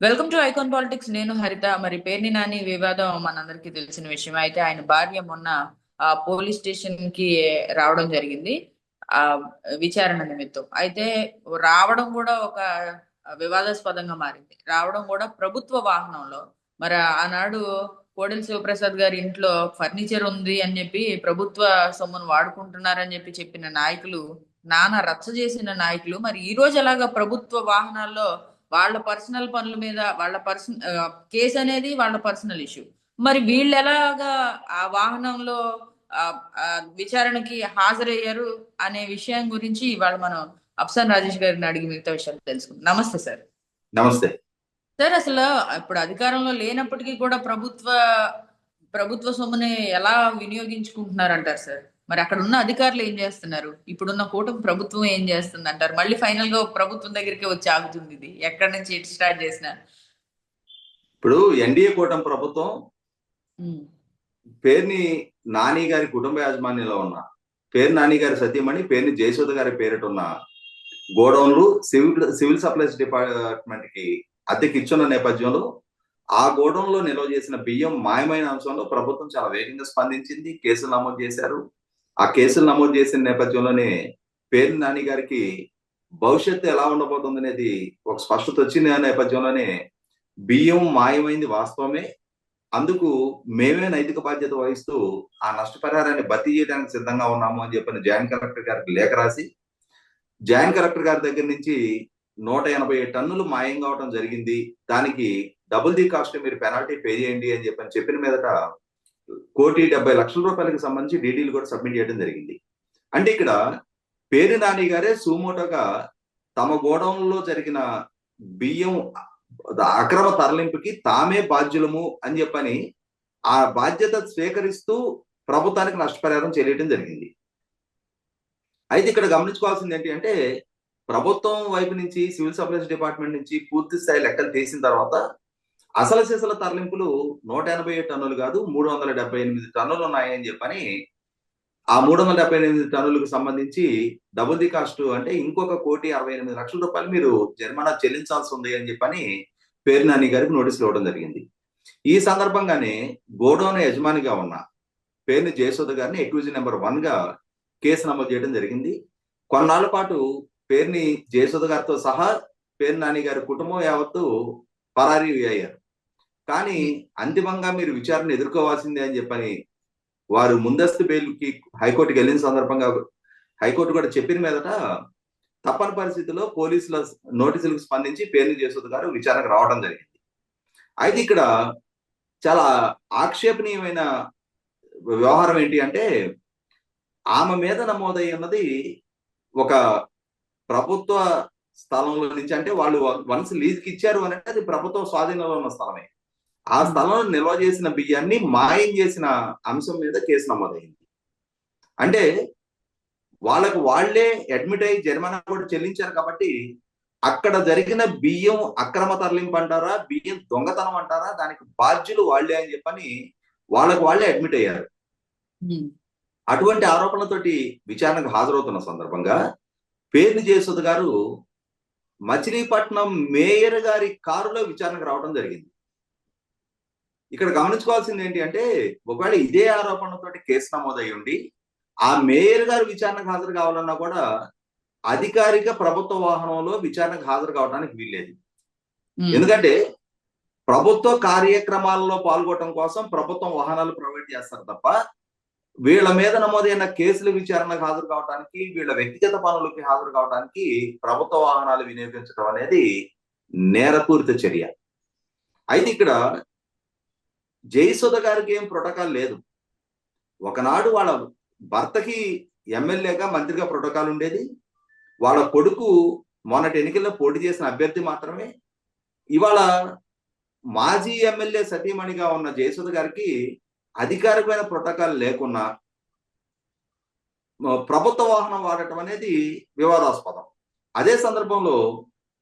Welcome to icon politics. నేను హరిత. మరి పేర్ని నాని వివాదం మనందరికీ తెలిసిన విషయం. అయితే ఆయన భార్య మొన్న ఆ పోలీస్ స్టేషన్కి రావడం జరిగింది. ఆ విచారణ నిమిత్తం. అయితే రావడం కూడా ఒక వివాదాస్పదంగా మారింది. రావడం కూడా ప్రభుత్వ వాహనంలో. మరి ఆనాడు కోడెల శివప్రసాద్ గారి ఇంట్లో ఫర్నిచర్ ఉంది అని చెప్పి ప్రభుత్వ సొమ్మును వాడుకుంటున్నారని చెప్పి చెప్పిన నాయకులు నానా రచ్చ చేసిన నాయకులు మరి ఈ రోజు అలాగా ప్రభుత్వ వాహనాల్లో వాళ్ళ పర్సనల్ పనుల మీద వాళ్ళ పర్సన్ కేసు అనేది వాళ్ళ పర్సనల్ ఇష్యూ. మరి వీళ్ళు ఎలాగా ఆ వాహనంలో విచారణకి హాజరయ్యారు అనే విషయం గురించి ఇవాళ మనం అఫ్సాన్ రాజేష్ గారిని అడిగి మిగతా విషయాలు తెలుసుకుందాం. నమస్తే సార్. నమస్తే. సార్ అసలు ఇప్పుడు అధికారంలో లేనప్పటికీ కూడా ప్రభుత్వ ప్రభుత్వ సొమ్ముని ఎలా వినియోగించుకుంటున్నారంటారు సార్? మరి అక్కడ ఉన్న అధికారులు ఏం చేస్తున్నారు? ఇప్పుడున్న కూటమి ప్రభుత్వం ఏం చేస్తుంది అంటారు మళ్ళీ ఫైనల్గా ప్రభుత్వం దగ్గరికి వచ్చి ఆగుతుంది ఇది. ఎక్కడి నుంచి ఎటు స్టార్ట్ చేసినా? ఇప్పుడు ఎన్డీఏ కూటమి ప్రభుత్వం పేరుని నాని గారి కుటుంబ యాజమాన్యంలో ఉన్న పేరు నాని గారి సతీమణి పేరుని జయశోద గారి పేరిట ఉన్న గోడౌన్లు సివిల్ సివిల్ సప్లైస్ డిపార్ట్మెంట్కి అద్దెకి ఇచ్చున్న నేపథ్యంలో ఆ గోడౌన్లో నిల్వ చేసిన బియ్యం మాయమైన అంశంలో ప్రభుత్వం చాలా వేగంగా స్పందించింది కేసులు నమోదు చేశారు. ఆ కేసులు నమోదు చేసిన నేపథ్యంలోనే పేరు నాని గారికి భవిష్యత్తు ఎలా ఉండబోతుంది అనేది ఒక స్పష్టత వచ్చిన నేపథ్యంలోనే బియ్యం మాయమైంది వాస్తవమే. అందుకు మేమే నైతిక బాధ్యత వహిస్తూ ఆ నష్టపరిహారాన్ని భర్తీ చేయడానికి సిద్ధంగా ఉన్నాము అని చెప్పిన జాయింట్ కలెక్టర్ గారికి లేఖ రాసి జాయింట్ కలెక్టర్ గారి దగ్గర నుంచి నూట ఎనభై టన్నులు మాయం కావడం జరిగింది. దానికి డబుల్ ది కాస్ట్ మీరు పెనాల్టీ పే చేయండి అని చెప్పని చెప్పిన మీదట కోటి డెబ్బై లక్షల రూపాయలకు సంబంధించి డీడీలు కూడా సబ్మిట్ చేయడం జరిగింది. అంటే ఇక్కడ పేరు నాని గారే సుమోటోగా తమ గోడౌన్లో జరిగిన బియ్యం అక్రమ తరలింపుకి తామే బాధ్యులము అని చెప్పని ఆ బాధ్యత స్వీకరిస్తూ ప్రభుత్వానికి నష్టపరిహారం చేయడం జరిగింది. అయితే ఇక్కడ గమనించుకోవాల్సింది ఏంటి అంటే ప్రభుత్వం వైపు నుంచి సివిల్ సప్లైస్ డిపార్ట్మెంట్ నుంచి పూర్తి స్థాయి లెక్కలు తీసిన తర్వాత అసలు సిసల తరలింపులు నూట ఎనభై ఏడు టన్నులు కాదు మూడు వందల డెబ్బై ఎనిమిది టన్నులు ఉన్నాయని చెప్పని ఆ మూడు వందల డెబ్బై ఎనిమిది టన్నులకు సంబంధించి డబుల్ ది కాస్ట్ అంటే ఇంకొక కోటి అరవై ఎనిమిది లక్షల రూపాయలు మీరు జరిమానా చెల్లించాల్సి ఉంది అని చెప్పని పేరు నాని గారికి నోటీసులు ఇవ్వడం జరిగింది. ఈ సందర్భంగానే గోడౌన్ యజమానిగా ఉన్న పేరుని జయసోద గారిని ఎక్విజన్ నెంబర్ వన్గా కేసు నమోదు చేయడం జరిగింది. కొన్నాళ్ళ పాటు పేరుని జయశోద గారితో సహా పేరు నాని గారి కుటుంబం యావత్తు పరారీ అయ్యారు. కానీ అంతిమంగా మీరు విచారణ ఎదుర్కోవాల్సిందే అని చెప్పని వారు ముందస్తు బెయిల్కి హైకోర్టుకి వెళ్ళిన సందర్భంగా హైకోర్టు కూడా చెప్పిన మీదట తప్పని పరిస్థితిలో పోలీసుల నోటీసులకు స్పందించి పేర్ని జయసూద్ గారు విచారణకు రావడం జరిగింది. అయితే ఇక్కడ చాలా ఆక్షేపణీయమైన వ్యవహారం ఏంటి అంటే ఆమె మీద నమోదై ఉన్నది ఒక ప్రభుత్వ స్థలంలో నుంచి అంటే వాళ్ళు వన్స్ లీజ్కి ఇచ్చారు అని అంటే అది ప్రభుత్వ స్వాధీనంలో ఉన్న స్థలమే. ఆ స్థలంలో నిల్వ చేసిన బియ్యాన్ని మాయం చేసిన అంశం మీద కేసు నమోదైంది. అంటే వాళ్ళకు వాళ్ళే అడ్మిట్ అయ్యి జరిమానా కూడా చెల్లించారు కాబట్టి అక్కడ జరిగిన బియ్యం అక్రమ తరలింపు అంటారా బియ్యం దొంగతనం అంటారా దానికి బాధ్యులు వాళ్ళే అని చెప్పని వాళ్ళకు వాళ్ళే అడ్మిట్ అయ్యారు. ఉమ్, అటువంటి ఆరోపణలతోటి విచారణకు హాజరవుతున్న సందర్భంగా పేర్ని జయసుధ గారు మచిలీపట్నం మేయర్ గారి కారులో విచారణకు రావడం జరిగింది. ఇక్కడ గమనించుకోవాల్సింది ఏంటి అంటే ఒకవేళ ఇదే ఆరోపణలతోటి కేసు నమోదై ఉండి ఆ మేయర్ గారు విచారణకు హాజరు కావాలన్నా కూడా అధికారిక ప్రభుత్వ వాహనంలో విచారణకు హాజరు కావడానికి వీల్లేదు. ఎందుకంటే ప్రభుత్వ కార్యక్రమాలలో పాల్గొనడం కోసం ప్రభుత్వం వాహనాలు ప్రొవైడ్ చేస్తారు తప్ప వీళ్ళ మీద నమోదైన కేసుల విచారణకు హాజరు కావడానికి వీళ్ళ వ్యక్తిగత పనులకి హాజరు కావడానికి ప్రభుత్వ వాహనాలు వినియోగించడం అనేది నేరపూరిత చర్య. అయితే ఇక్కడ జయసుధ గారికి ఏం ప్రోటోకాల్ లేదు. ఒకనాడు వాళ్ళ భర్తకి ఎమ్మెల్యేగా మంత్రిగా ప్రోటోకాల్ ఉండేది. వాళ్ళ కొడుకు మొన్నటి ఎన్నికల్లో పోటీ చేసిన అభ్యర్థి మాత్రమే. ఇవాళ మాజీ ఎమ్మెల్యే సతీమణిగా ఉన్న జయసుధ గారికి అధికారికమైన ప్రోటోకాల్ లేకున్నా ప్రభుత్వ వాహనం వాడటం అనేది వివాదాస్పదం. అదే సందర్భంలో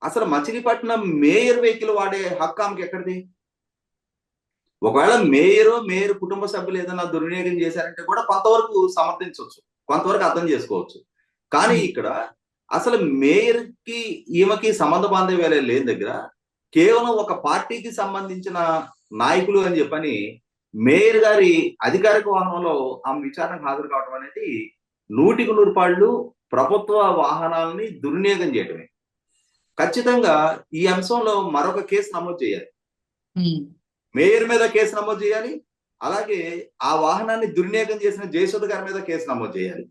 అసలు మచిలీపట్నం మేయర్ వెహికల్ వాడే హక్కు ఆమెకి ఎక్కడిది? ఒకవేళ మేయర్ మేయర్ కుటుంబ సభ్యులు ఏదైనా దుర్వినియోగం చేశారంటే కూడా కొంతవరకు సమర్థించవచ్చు. కొంతవరకు అర్థం చేసుకోవచ్చు. కానీ ఇక్కడ అసలు మేయర్కి ఈమెకి సంబంధ బాంధవ్యాలే లేని దగ్గర కేవలం ఒక పార్టీకి సంబంధించిన నాయకులు అని చెప్పని మేయర్ గారి అధికారిక వాహనంలో ఆమె విచారణకు హాజరు కావడం అనేది నూటికి నూరు పాళ్ళు ప్రభుత్వ వాహనాలని దుర్వినియోగం చేయడమే ఖచ్చితంగా ఈ అంశంలో మరొక కేసు నమోదు చేయాలి. మేయర్ మీద కేసు నమోదు చేయాలి. అలాగే ఆ వాహనాన్ని దుర్వినియోగం చేసిన జయసుధ గారి మీద కేసు నమోదు చేయాలి.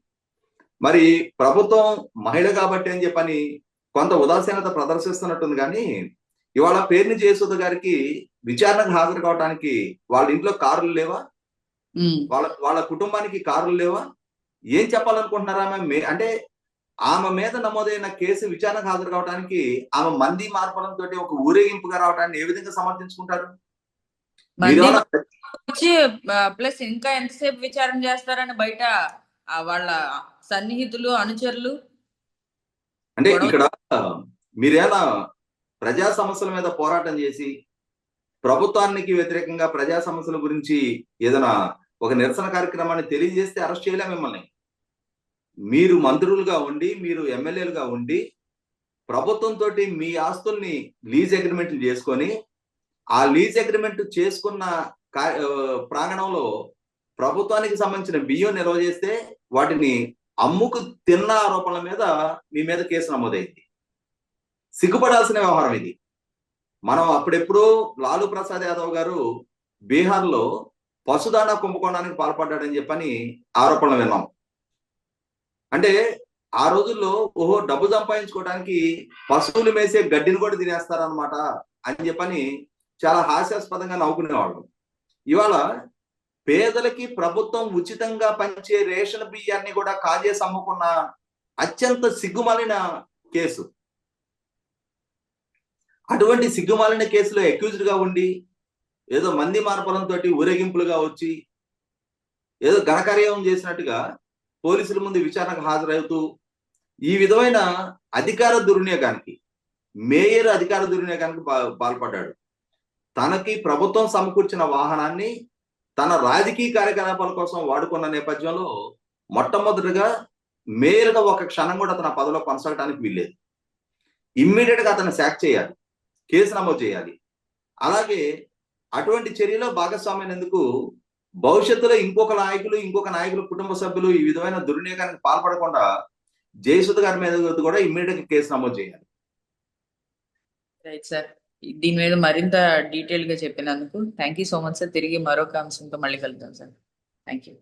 మరి ప్రభుత్వం మహిళ కాబట్టి అని చెప్పని కొంత ఉదాసీనత ప్రదర్శిస్తున్నట్టుంది కానీ ఇవాళ పేరుని జయసుధ గారికి విచారణకు హాజరు కావడానికి వాళ్ళ ఇంట్లో కార్లు లేవా? వాళ్ళ వాళ్ళ కుటుంబానికి కార్లు లేవా? ఏం చెప్పాలనుకుంటున్నారా ఆమె? మే- అంటే ఆమె మీద నమోదైన కేసు విచారణకు హాజరు కావడానికి ఆమె మంది మార్పడంతో ఒక ఊరేగింపుగా రావడాన్ని ఏ విధంగా సమర్థించుకుంటారు? ప్లస్ ఇంకా ఎంతసేపు విచారణ చేస్తారని బయట వాళ్ళ సన్నిహితులు అనుచరులు? అంటే ఇక్కడ మీరేనా ప్రజా సమస్యల మీద పోరాటం చేసి ప్రభుత్వానికి వ్యతిరేకంగా ప్రజా సమస్యల గురించి ఏదైనా ఒక నిరసన కార్యక్రమాన్ని తెలియజేస్తే అరెస్ట్ చేయలే మిమ్మల్ని. మీరు మంత్రులుగా ఉండి మీరు ఎమ్మెల్యేలుగా ఉండి ప్రభుత్వంతో మీ ఆస్తుల్ని లీజ్ అగ్రిమెంట్లు చేసుకొని ఆ లీజ్ అగ్రిమెంట్ చేసుకున్న కా- ప్రాంగణంలో ప్రభుత్వానికి సంబంధించిన బియ్యం నిల్వ చేస్తే వాటిని అమ్ముకు తిన్న ఆరోపణల మీద మీ మీద కేసు నమోదైంది. సిగ్గుపడాల్సిన వ్యవహారం ఇది. మనం అప్పుడెప్పుడు లాలూ ప్రసాద్ యాదవ్ గారు బీహార్లో పశుదానా కుంభకోణానికి పాల్పడ్డాడని చెప్పని ఆరోపణలు విన్నాం. అంటే ఆ రోజుల్లో ఓహో డబ్బు సంపాదించుకోవడానికి పశువులు మేసే గడ్డిని కూడా తినేస్తారనమాట అని చెప్పని చాలా హాస్యాస్పదంగా నవ్వుకునేవాళ్ళు. ఇవాళ పేదలకి ప్రభుత్వం ఉచితంగా పంచే రేషన్ బియ్యాన్ని కూడా కాజేసి అమ్ముకున్న అత్యంత సిగ్గుమలిన కేసు. అటువంటి సిగ్గుమాలిన కేసులో అక్యూజ్డ్గా ఉండి ఏదో మంది మార్పలంతో ఊరేగింపులుగా వచ్చి ఏదో ఘనకార్యం చేసినట్టుగా పోలీసుల ముందు విచారణకు హాజరవుతూ ఈ విధమైన అధికార దుర్వినియోగానికి మేయర్ అధికార దుర్వినియోగానికి పాల్పడ్డాడు. తనకి ప్రభుత్వం సమకూర్చిన వాహనాన్ని తన రాజకీయ కార్యకలాపాల కోసం వాడుకున్న నేపథ్యంలో మొట్టమొదటిగా మేయర్గా ఒక క్షణం కూడా తన పదవిలో కొనసాగడానికి వీల్లేదు. ఇమ్మీడియట్గా అతను శాక్ చేయాలి. కేసు నమోదు చేయాలి. అలాగే అటువంటి చర్యలో భాగస్వామ్యనందుకు భవిష్యత్తులో ఇంకొక నాయకులు ఇంకొక నాయకులు కుటుంబ సభ్యులు ఈ విధమైన దుర్వినియోగానికి పాల్పడకుండా జయసుధ గారి మీద కూడా ఇమ్మీడియట్గా కేసు నమోదు చేయాలి. Right sir. దీని మీద మరింత డీటెయిల్గా చెప్పినందుకు thank you so much sir. తిరిగి మరొక అంశంతో మళ్ళీ కలుద్దాం సార్. Thank you